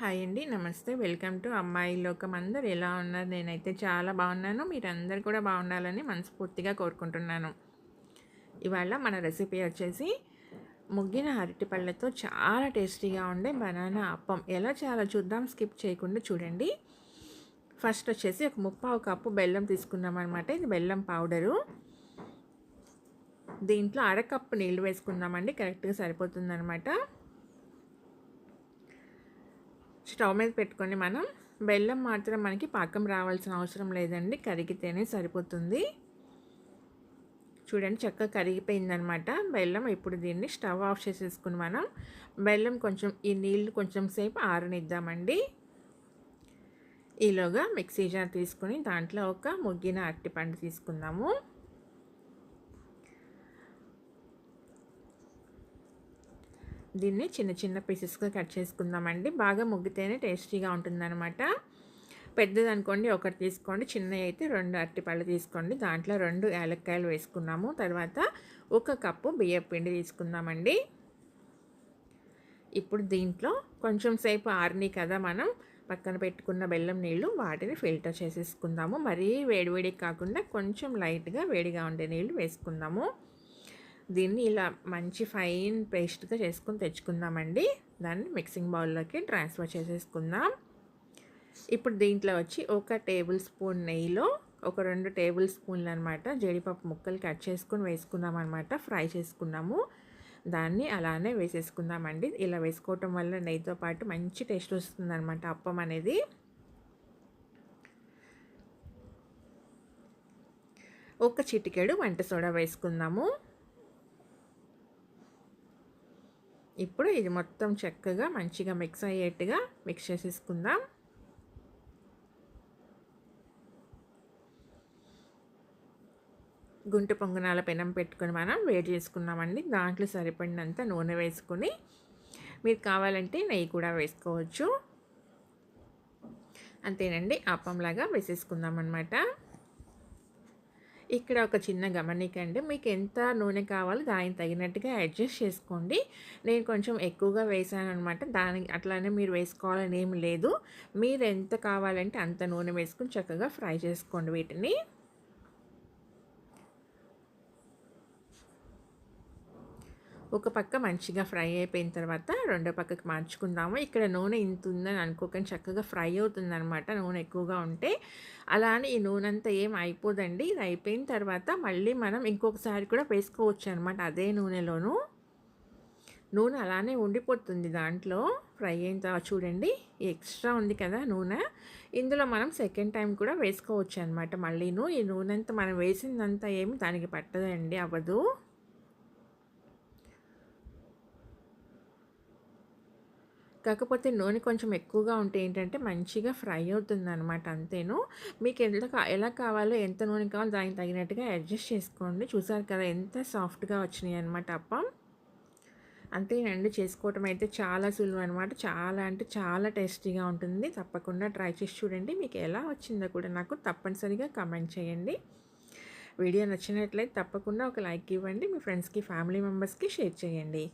Hi అండి. నమస్తే. Welcome to అమ్మాయి లోకం. అందరు ఎలా ఉన్నారు? నేనైతే చాలా బాగున్నాను. మీరందరు కూడా బాగుండాలని మనస్ఫూర్తిగా కోరుకుంటున్నాను. ఇవాళ మన రెసిపీ వచ్చేసి ముగ్గిన అరటిపళ్ళతో చాలా టేస్టీగా ఉండే బనానా అప్పం. ఎలా చాలా చూద్దాం. స్కిప్ చేయకుండా చూడండి. ఫస్ట్ వచ్చేసి ఒక ముప్పావు కప్పు బెల్లం తీసుకున్నాం అనమాట ఇది బెల్లం పౌడరు. దీంట్లో అరకప్పు నీళ్ళు వేసుకుందామండి. కరెక్ట్గా సరిపోతుందనమాట స్టవ్ మీద పెట్టుకొని మనం బెల్లం మాత్రం మనకి పాకం రావాల్సిన అవసరం లేదండి. కరిగితేనే సరిపోతుంది. చూడండి చక్కగా కరిగిపోయిందనమాట బెల్లం ఇప్పుడు దీన్ని స్టవ్ ఆఫ్ చేసేసుకుని మనం బెల్లం కొంచెం ఈ నీళ్ళు కొంచెం సేపు ఆరనిద్దామండి. ఈలోగా మిక్సీ జార్ తీసుకొని దాంట్లో ఒక ముగ్గిన అరటిపండు తీసుకుందాము. దీన్ని చిన్న చిన్న పీసెస్గా కట్ చేసుకుందామండి. బాగా ముగ్గితేనే టేస్టీగా ఉంటుందన్నమాట. పెద్దది అనుకోండి ఒకటి తీసుకోండి చిన్నవి అయితే రెండు అరటిపళ్ళు తీసుకోండి. దాంట్లో రెండు యాలక్కాయలు వేసుకున్నాము. తర్వాత ఒక కప్పు బియ్యం పిండి తీసుకుందామండి. ఇప్పుడు దీంట్లో కొంచెం సేపు ఆరిని కదా మనం పక్కన పెట్టుకున్న బెల్లం నీళ్ళు వాటిని ఫిల్టర్ చేసేసుకుందాము. మరీ వేడివేడికి కాకుండా కొంచెం లైట్గా వేడిగా ఉండే నీళ్ళు వేసుకుందాము. దీన్ని ఇలా మంచి ఫైన్ పేస్ట్గా చేసుకుని తెచ్చుకుందామండి. దాన్ని మిక్సింగ్ బౌల్లోకి ట్రాన్స్ఫర్ చేసేసుకుందాం. ఇప్పుడు దీంట్లో వచ్చి ఒక టేబుల్ స్పూన్ నెయ్యిలో ఒక రెండు టేబుల్ స్పూన్లు అనమాట జీడిపప్పు ముక్కలు కట్ చేసుకుని వేసుకుందాం అనమాట ఫ్రై చేసుకున్నాము. దాన్ని అలానే వేసేసుకుందామండి. ఇలా వేసుకోవటం వల్ల నెయ్యితో పాటు మంచి టేస్ట్ వస్తుంది అనమాట అప్పం అనేది. ఒక చిటికెడు వంట సోడా వేసుకుందాము. ఇప్పుడు ఇది మొత్తం చక్కగా మంచిగా మిక్స్ అయ్యేట్టుగా మిక్స్ చేసేసుకుందాం. గుంట పొంగనాల పెనం పెట్టుకొని మనం వేడి చేసుకున్నామండి దాంట్లో సరిపడినంత నూనె వేసుకొని మీరు కావాలంటే నెయ్యి కూడా వేసుకోవచ్చు. అంతేనండి అప్పంలాగా వేసేసుకుందాం అనమాట ఇక్కడ ఒక చిన్న గమనికండి. మీకు ఎంత నూనె కావాలో దానికి తగినట్టుగా అడ్జస్ట్ చేసుకోండి. నేను కొంచెం ఎక్కువగా వేసాను అనమాట దానికి అట్లానే మీరు వేసుకోవాలని ఏమి లేదు. మీరు ఎంత కావాలంటే అంత నూనె వేసుకుని చక్కగా ఫ్రై చేసుకోండి వీటిని. ఒక పక్క మంచిగా ఫ్రై అయిపోయిన తర్వాత రెండో పక్కకి మార్చుకుందాము. ఇక్కడ నూనె ఇంత ఉందని అనుకోకని చక్కగా ఫ్రై అవుతుందనమాట నూనె ఎక్కువగా ఉంటే అలానే ఈ నూనె అంతా ఏం అయిపోదండి. ఇది అయిపోయిన తర్వాత మళ్ళీ మనం ఇంకొకసారి కూడా వేసుకోవచ్చు అనమాట అదే నూనెలోను. నూనె అలానే ఉండిపోతుంది దాంట్లో. ఫ్రై అయిన తర్వాత చూడండి ఎక్స్ట్రా ఉంది కదా నూనె. ఇందులో మనం సెకండ్ టైం కూడా వేసుకోవచ్చు అనమాట మళ్ళీను ఈ నూనె అంతా మనం వేసిందంతా ఏమి దానికి పట్టదండి అవ్వదు. కాకపోతే నూనె కొంచెం ఎక్కువగా ఉంటే ఏంటంటే మంచిగా ఫ్రై అవుతుంది అనమాట అంతేను. మీకు ఎంత ఎలా కావాలో ఎంత నూనె కావాలో దానికి తగినట్టుగా అడ్జస్ట్ చేసుకోండి. చూసారు కదా ఎంత సాఫ్ట్గా వచ్చినాయి అనమాట అప్పం అంతేనండి చేసుకోవటం అయితే చాలా సులువు అనమాట చాలా అంటే చాలా టేస్టీగా ఉంటుంది. తప్పకుండా ట్రై చేసి చూడండి. మీకు ఎలా వచ్చిందో కూడా నాకు తప్పనిసరిగా కమెంట్ చేయండి. వీడియో నచ్చినట్లయితే తప్పకుండా ఒక లైక్ ఇవ్వండి. మీ ఫ్రెండ్స్కి ఫ్యామిలీ మెంబర్స్కి షేర్ చేయండి.